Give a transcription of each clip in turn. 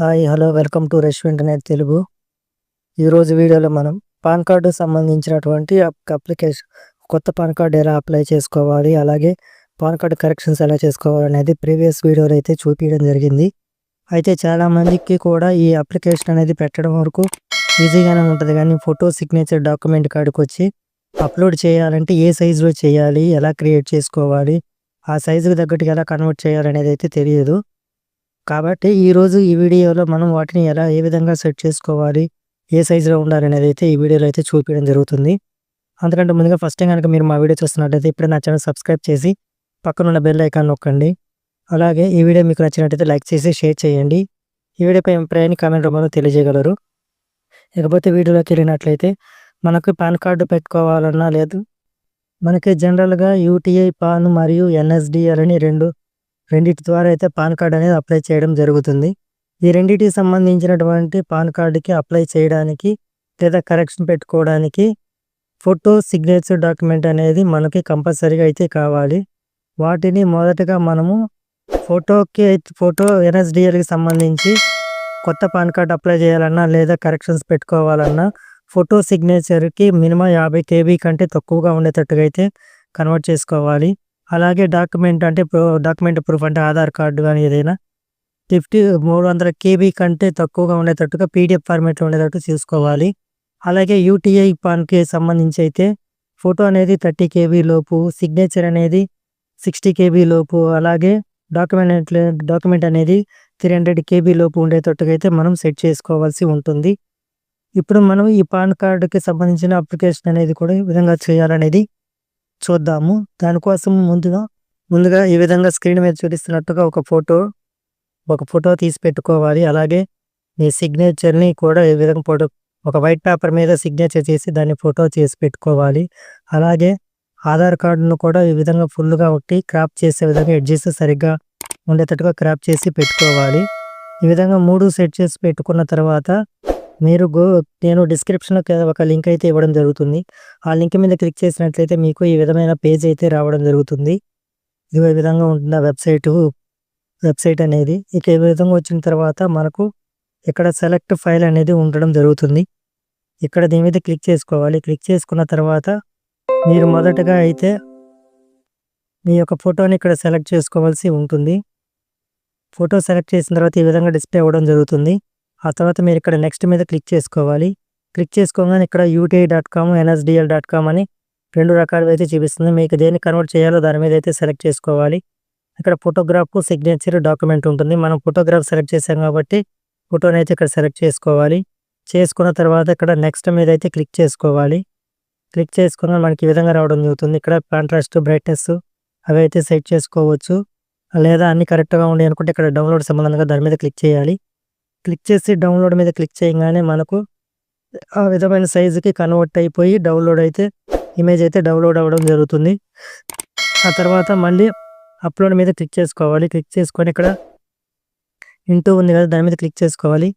Hi hello welcome to restaurant అనేది తెలుగు. ఈరోజు వీడియోలో మనం పాన్ కార్డు సంబంధించినటువంటి అప్లికేషన్ కొత్త పాన్ కార్డు ఎలా అప్లై చేసుకోవాలి అలాగే పాన్ కార్డు కరెక్షన్స్ ఎలా చేసుకోవాలి అనేది ప్రీవియస్ వీడియోలో అయితే చూపించడం జరిగింది. అయితే చాలా మందికి కూడా ఈ అప్లికేషన్ అనేది పెట్టడం వరకు ఈజీగానే ఉంటుంది. కానీ ఫోటో సిగ్నేచర్ డాక్యుమెంట్ కార్డుకు వచ్చి అప్లోడ్ చేయాలంటే ఏ సైజులో చేయాలి ఎలా క్రియేట్ చేసుకోవాలి ఆ సైజుకి తగ్గట్టుగా ఎలా కన్వర్ట్ చేయాలనేది అయితే తెలియదు. కాబట్టి ఈరోజు ఈ వీడియోలో మనం వాటిని ఎలా ఏ విధంగా సెట్ చేసుకోవాలి ఏ సైజులో ఉండాలనేది అయితే ఈ వీడియోలో అయితే చూపించడం జరుగుతుంది. అంతకంటే ముందుగా ఫస్ట్ టైం కనుక మీరు మా వీడియో చూస్తున్నట్టయితే ఇప్పుడే నా ఛానల్ సబ్స్క్రైబ్ చేసి పక్కనున్న బెల్ ఐకాన్ నొక్కండి. అలాగే ఈ వీడియో మీకు నచ్చినట్టయితే లైక్ చేసి షేర్ చేయండి. ఈ వీడియోపై ప్రయాణి కామెంట్ రూపంలో తెలియజేయగలరు. ఇకపోతే వీడియోలోకి వెళ్ళినట్లయితే మనకు పాన్ కార్డు పెట్టుకోవాలన్నా లేదు. మనకి జనరల్గా యూటీఐ పాన్ మరియు ఎన్ఎస్డిఎల్ అని రెండు రెండింటి ద్వారా అయితే పాన్ కార్డ్ అనేది అప్లై చేయడం జరుగుతుంది. ఈ రెండింటికి సంబంధించినటువంటి పాన్ కార్డుకి అప్లై చేయడానికి లేదా కరెక్షన్ పెట్టుకోవడానికి ఫోటో సిగ్నేచర్ డాక్యుమెంట్ అనేది మనకి కంపల్సరీగా అయితే కావాలి. వాటిని మొదటగా మనము ఫోటోకి ఫోటో ఎన్ఎస్డిఎల్కి సంబంధించి కొత్త పాన్ కార్డ్ అప్లై చేయాలన్నా లేదా కరెక్షన్స్ పెట్టుకోవాలన్నా ఫోటో సిగ్నేచర్కి మినిమం యాభై కేబీ కంటే తక్కువగా ఉండేటట్టుగా అయితే కన్వర్ట్ చేసుకోవాలి. అలాగే డాక్యుమెంట్ అంటే డాక్యుమెంట్ ప్రూఫ్ అంటే ఆధార్ కార్డు కానీ ఏదైనా ఫిఫ్టీ మూడు వందల కేబీ కంటే తక్కువగా ఉండేటట్టుగా పీడిఎఫ్ ఫార్మేట్లో ఉండేటట్టు చూసుకోవాలి. అలాగే యూటీఐ పాన్కి సంబంధించి అయితే ఫోటో అనేది థర్టీ కేబీ లోపు సిగ్నేచర్ అనేది సిక్స్టీ కేబీ లోపు అలాగే డాక్యుమెంట్ డాక్యుమెంట్ అనేది త్రీ హండ్రెడ్ కేబీ లోపు ఉండేటట్టుగా అయితే మనం సెట్ చేసుకోవాల్సి ఉంటుంది. ఇప్పుడు మనం ఈ పాన్ కార్డుకి సంబంధించిన అప్లికేషన్ అనేది కూడా ఈ విధంగా చేయాలనేది చూద్దాము. దానికోసం ముందుగా ముందుగా ఈ విధంగా స్క్రీన్ మీద చూపిస్తున్నట్టుగా ఒక ఫోటో ఒక ఫోటో తీసి పెట్టుకోవాలి. అలాగే మీ సిగ్నేచర్ని కూడా ఈ విధంగా ఫోటో ఒక వైట్ పేపర్ మీద సిగ్నేచర్ చేసి దాన్ని ఫోటో చేసి పెట్టుకోవాలి. అలాగే ఆధార్ కార్డును కూడా ఈ విధంగా ఫుల్గా ఒకటి క్రాప్ చేసే విధంగా ఎడ్జెస్ సరిగ్గా ఉండేటట్టుగా క్రాప్ చేసి పెట్టుకోవాలి. ఈ విధంగా మూడు సెట్ చేసి పెట్టుకున్న తర్వాత మీరు గో నేను డిస్క్రిప్షన్లో ఒక లింక్ అయితే ఇవ్వడం జరుగుతుంది. ఆ లింక్ మీద క్లిక్ చేసినట్లయితే మీకు ఈ విధమైన పేజ్ అయితే రావడం జరుగుతుంది. ఇది ఈ విధంగా ఉంటుంది ఆ వెబ్సైట్ వెబ్సైట్ అనేది ఇక ఈ విధంగా వచ్చిన తర్వాత మనకు ఇక్కడ సెలెక్ట్ ఫైల్ అనేది ఉండడం జరుగుతుంది. ఇక్కడ దీని మీద క్లిక్ చేసుకోవాలి. క్లిక్ చేసుకున్న తర్వాత మీరు మొదటగా అయితే మీ యొక్క ఫోటోని ఇక్కడ సెలెక్ట్ చేసుకోవాల్సి ఉంటుంది. ఫోటో సెలెక్ట్ చేసిన తర్వాత ఈ విధంగా డిస్ప్లే అవ్వడం జరుగుతుంది. ఆ తర్వాత మీరు ఇక్కడ నెక్స్ట్ మీద క్లిక్ చేసుకోవాలి. క్లిక్ చేసుకోగానే ఇక్కడ UTI dot com NSDL dot com అని రెండు రకాలు అయితే చూపిస్తుంది. మీకు దేన్ని కన్వర్ట్ చేయాలో దాని మీద అయితే సెలెక్ట్ చేసుకోవాలి. ఇక్కడ ఫోటోగ్రాఫ్ సిగ్నేచర్ డాక్యుమెంట్ ఉంటుంది. మనం ఫోటోగ్రాఫ్ సెలెక్ట్ చేసాం కాబట్టి ఫోటోని అయితే ఇక్కడ సెలెక్ట్ చేసుకోవాలి. చేసుకున్న తర్వాత ఇక్కడ నెక్స్ట్ మీద అయితే క్లిక్ చేసుకోవాలి. క్లిక్ చేసుకున్న మనకి ఈ విధంగా రావడం జరుగుతుంది. ఇక్కడ కాంట్రాస్ట్ బ్రైట్నెస్ అవి అయితే సెట్ చేసుకోవచ్చు. లేదా అన్ని కరెక్ట్గా ఉండి అనుకుంటే ఇక్కడ డౌన్లోడ్ సంబంధంగా దాని మీద క్లిక్ చేయాలి. క్లిక్ చేసి డౌన్లోడ్ మీద క్లిక్ చేయగానే మనకు ఆ విధమైన సైజుకి కన్వర్ట్ అయిపోయి డౌన్లోడ్ అయితే ఇమేజ్ అయితే డౌన్లోడ్ అవ్వడం జరుగుతుంది. ఆ తర్వాత మళ్ళీ అప్లోడ్ మీద క్లిక్ చేసుకోవాలి. క్లిక్ చేసుకొని ఇక్కడ ఇంటూ ఉంది కదా దాని మీద క్లిక్ చేసుకోవాలి.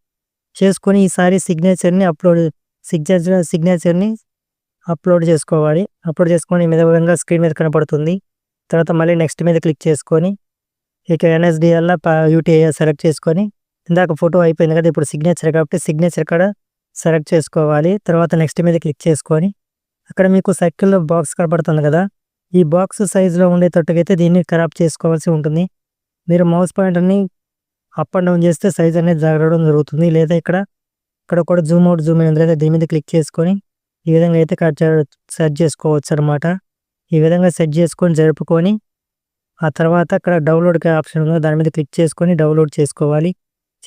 చేసుకొని ఈసారి సిగ్నేచర్ని అప్లోడ్ సిగ్నేచర్ సిగ్నేచర్ని అప్లోడ్ చేసుకోవాలి. అప్లోడ్ చేసుకొని ఈ విధంగా స్క్రీన్ మీద కనపడుతుంది. తర్వాత మళ్ళీ నెక్స్ట్ మీద క్లిక్ చేసుకొని ఇక ఎన్ఎస్డిఎల్ యూటీఐ సెలెక్ట్ చేసుకొని ఇందాక ఫోటో అయిపోయింది కదా ఇప్పుడు సిగ్నేచర్ కాబట్టి సిగ్నేచర్ కూడా సెలెక్ట్ చేసుకోవాలి. తర్వాత నెక్స్ట్ మీద క్లిక్ చేసుకొని అక్కడ మీకు సర్కిల్ బాక్స్ కనబడుతుంది కదా ఈ బాక్స్ సైజులో ఉండేటట్టుగా దీన్ని ఖరాబ్ చేసుకోవాల్సి ఉంటుంది. మీరు మౌస్ పాయింటర్ని అప్ అండ్ డౌన్ చేస్తే సైజ్ అనేది జరగడం జరుగుతుంది. లేదా ఇక్కడ ఇక్కడ కూడా జూమ్ అవుట్ జూమ్ ఇన్ లేదా దీని మీద క్లిక్ చేసుకొని ఈ విధంగా అయితే కట్ సెట్ చేసుకోవచ్చు అనమాట ఈ విధంగా సెట్ చేసుకొని జరుపుకొని ఆ తర్వాత అక్కడ డౌన్లోడ్ ఆప్షన్ ఉంది దాని మీద క్లిక్ చేసుకొని డౌన్లోడ్ చేసుకోవాలి.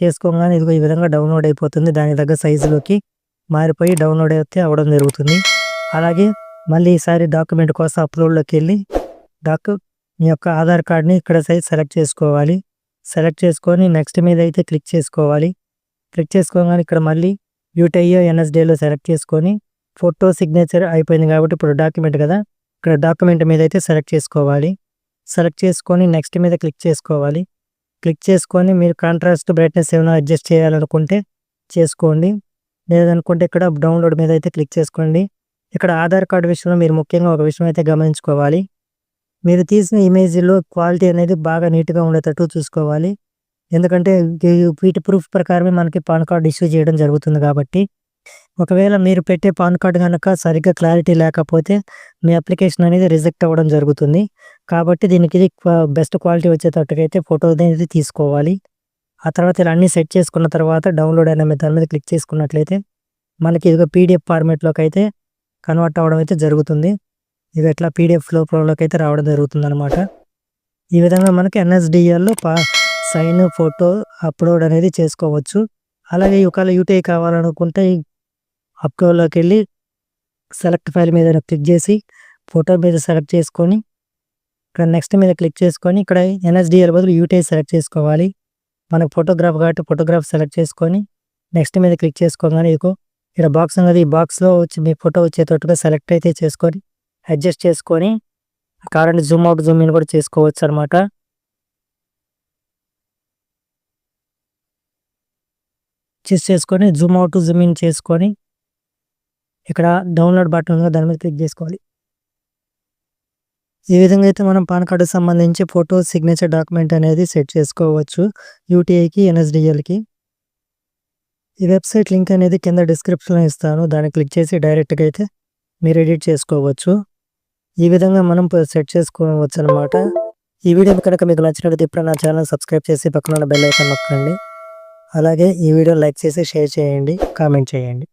చేసుకోగానే ఇదిగో ఈ విధంగా డౌన్లోడ్ అయిపోతుంది. దానికి తగ్గ సైజులోకి మారిపోయి డౌన్లోడ్ అయితే అవ్వడం జరుగుతుంది. అలాగే మళ్ళీ ఈసారి డాక్యుమెంట్ కోసం అప్లోడ్లోకి వెళ్ళి డాక్ మీ యొక్క ఆధార్ కార్డ్ని ఇక్కడ సైజ్ సెలెక్ట్ చేసుకోవాలి. సెలెక్ట్ చేసుకొని నెక్స్ట్ మీద అయితే క్లిక్ చేసుకోవాలి. క్లిక్ చేసుకోగానే ఇక్కడ మళ్ళీ యూటీఐ ఎన్ఎస్డీలో సెలెక్ట్ చేసుకొని ఫోటో సిగ్నేచర్ అయిపోయింది కాబట్టి ఇప్పుడు డాక్యుమెంట్ కదా ఇక్కడ డాక్యుమెంట్ మీద అయితే సెలెక్ట్ చేసుకోవాలి. సెలెక్ట్ చేసుకొని నెక్స్ట్ మీద క్లిక్ చేసుకోవాలి. క్లిక్ చేసుకొని మీరు కాంట్రాస్ట్ బ్రైట్నెస్ ఏమైనా అడ్జస్ట్ చేయాలనుకుంటే చేసుకోండి. లేదనుకుంటే ఇక్కడ డౌన్లోడ్ మీద అయితే క్లిక్ చేసుకోండి. ఇక్కడ ఆధార్ కార్డు విషయంలో మీరు ముఖ్యంగా ఒక విషయం అయితే గమనించుకోవాలి. మీరు తీసిన ఇమేజ్లో క్వాలిటీ అనేది బాగా నీట్గా ఉండేటట్టు చూసుకోవాలి. ఎందుకంటే వీటి ప్రూఫ్ ప్రకారమే మనకి పాన్ కార్డు ఇష్యూ చేయడం జరుగుతుంది కాబట్టి ఒకవేళ మీరు పెట్టే పాన్ కార్డ్ కనుక సరిగ్గా క్లారిటీ లేకపోతే మీ అప్లికేషన్ అనేది రిజెక్ట్ అవ్వడం జరుగుతుంది. కాబట్టి దీనికి బెస్ట్ క్వాలిటీ వచ్చేటట్టుగా అయితే ఫోటో అనేది తీసుకోవాలి. ఆ తర్వాత ఇలా అన్ని సెట్ చేసుకున్న తర్వాత డౌన్లోడ్ అయిన మీద దాని మీద క్లిక్ చేసుకున్నట్లయితే మనకి ఇదిగో పీడిఎఫ్ ఫార్మేట్లోకి అయితే కన్వర్ట్ అవ్వడం అయితే జరుగుతుంది. ఇది ఎట్లా పీడిఎఫ్ ఫ్లో ప్రోలోకి అయితే రావడం జరుగుతుంది అనమాట ఈ విధంగా మనకి ఎన్ఎస్డిఎల్లో పా సైన్ ఫోటో అప్లోడ్ అనేది చేసుకోవచ్చు. అలాగే ఒకవేళ యూటీఐ కావాలనుకుంటే అప్లోడ్లోకి వెళ్ళి సెలెక్ట్ ఫైల్ మీద క్లిక్ చేసి ఫోటో మీద సెలెక్ట్ చేసుకొని ఇక్కడ నెక్స్ట్ మీద క్లిక్ చేసుకొని ఇక్కడ ఎన్ఎస్డిఎల్ బదులు యూటీఐ సెలెక్ట్ చేసుకోవాలి. మనకు ఫోటోగ్రాఫ్ కాబట్టి ఫోటోగ్రాఫ్ సెలెక్ట్ చేసుకొని నెక్స్ట్ మీద క్లిక్ చేసుకోగానే ఇదిగో ఇక్కడ బాక్స్ ఉన్నది. ఈ బాక్స్లో వచ్చి మీ ఫోటో వచ్చేటట్టుగా సెలెక్ట్ అయితే చేసుకొని అడ్జస్ట్ చేసుకొని కావాలంటే జూమ్ అవుట్ జూమ్ ఇన్ కూడా చేసుకోవచ్చు అనమాట చెస్ చేసుకొని జూమ్ అవుట్ జూమ్ ఇన్ చేసుకొని ఇక్కడ డౌన్లోడ్ బటన్ ఉందో దాని మీద క్లిక్ చేసుకోవాలి. ఈ విధంగా అయితే మనం పాన్ కార్డు సంబంధించి ఫోటో సిగ్నేచర్ డాక్యుమెంట్ అనేది సెట్ చేసుకోవచ్చు యూటీఐకి ఎన్ఎస్డిఎల్కి ఈ వెబ్సైట్ లింక్ అనేది కింద డిస్క్రిప్షన్లో ఇస్తాను దాన్ని క్లిక్ చేసి డైరెక్ట్గా అయితే మీరు ఎడిట్ చేసుకోవచ్చు. ఈ విధంగా మనం సెట్ చేసుకోవచ్చు అనమాట ఈ వీడియో కనుక మీకు నచ్చినట్లయితే ఇప్పుడు నా ఛానల్ సబ్స్క్రైబ్ చేసి పక్కన బెల్ ఐకాన్ నొక్కండి. అలాగే ఈ వీడియో లైక్ చేసి షేర్ చేయండి కామెంట్ చేయండి.